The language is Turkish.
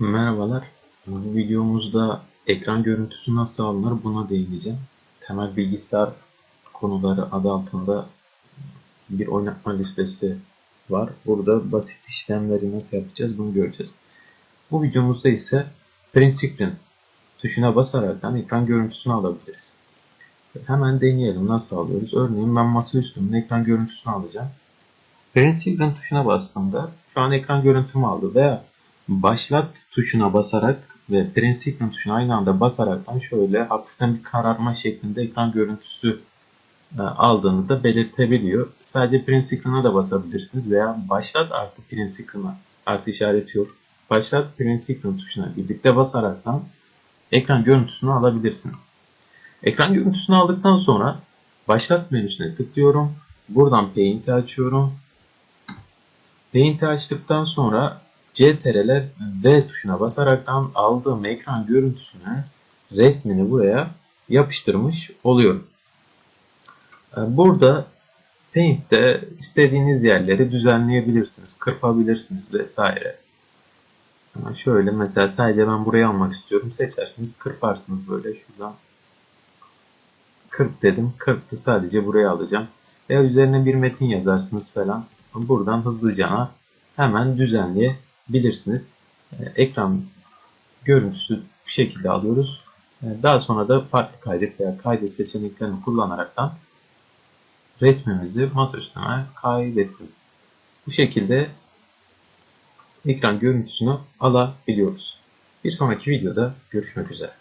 Merhabalar. Bu videomuzda ekran görüntüsü nasıl alınır buna değineceğim. Temel bilgisayar konuları adı altında bir oynatma listesi var. Burada basit işlemleri nasıl yapacağız bunu göreceğiz. Bu videomuzda ise print screen tuşuna basaraktan ekran görüntüsünü alabiliriz. Hemen deneyelim nasıl alıyoruz. Örneğin ben masa üstümün ekran görüntüsünü alacağım. Print screen tuşuna bastığımda şu an ekran görüntümü aldı veya başlat tuşuna basarak ve print tuşuna aynı anda basaraktan şöyle hafiften bir kararma şeklinde ekran görüntüsü e, aldığını da belirtebiliyor. Sadece print da basabilirsiniz veya başlat artı print artı işareti yok. Başlat print tuşuna birlikte basaraktan ekran görüntüsünü alabilirsiniz. Ekran görüntüsünü aldıktan sonra başlat menüsüne tıklıyorum. Buradan Paint'i açıyorum. Paint'i açtıktan sonra CTRL V tuşuna basaraktan aldığım ekran görüntüsünü resmini buraya yapıştırmış oluyorum. Ee, Burada Paint'te istediğiniz yerleri düzenleyebilirsiniz, kırpabilirsiniz vesaire. Ama şöyle mesela sadece ben burayı almak istiyorum. Seçersiniz, kırparsınız böyle şuradan. Kırp dedim. Kırptı sadece burayı alacağım. Veya üzerine bir metin yazarsınız falan. Buradan hızlıca hemen düzenleyebilirsiniz. Ee, Ekran görüntüsü bu şekilde alıyoruz. Ee, Daha sonra da farklı kaydet veya kaydet seçeneklerini kullanaraktan resmimizi masaüstüne kaydettim. Bu şekilde ekran görüntüsünü alabiliyoruz. Bir sonraki videoda görüşmek üzere.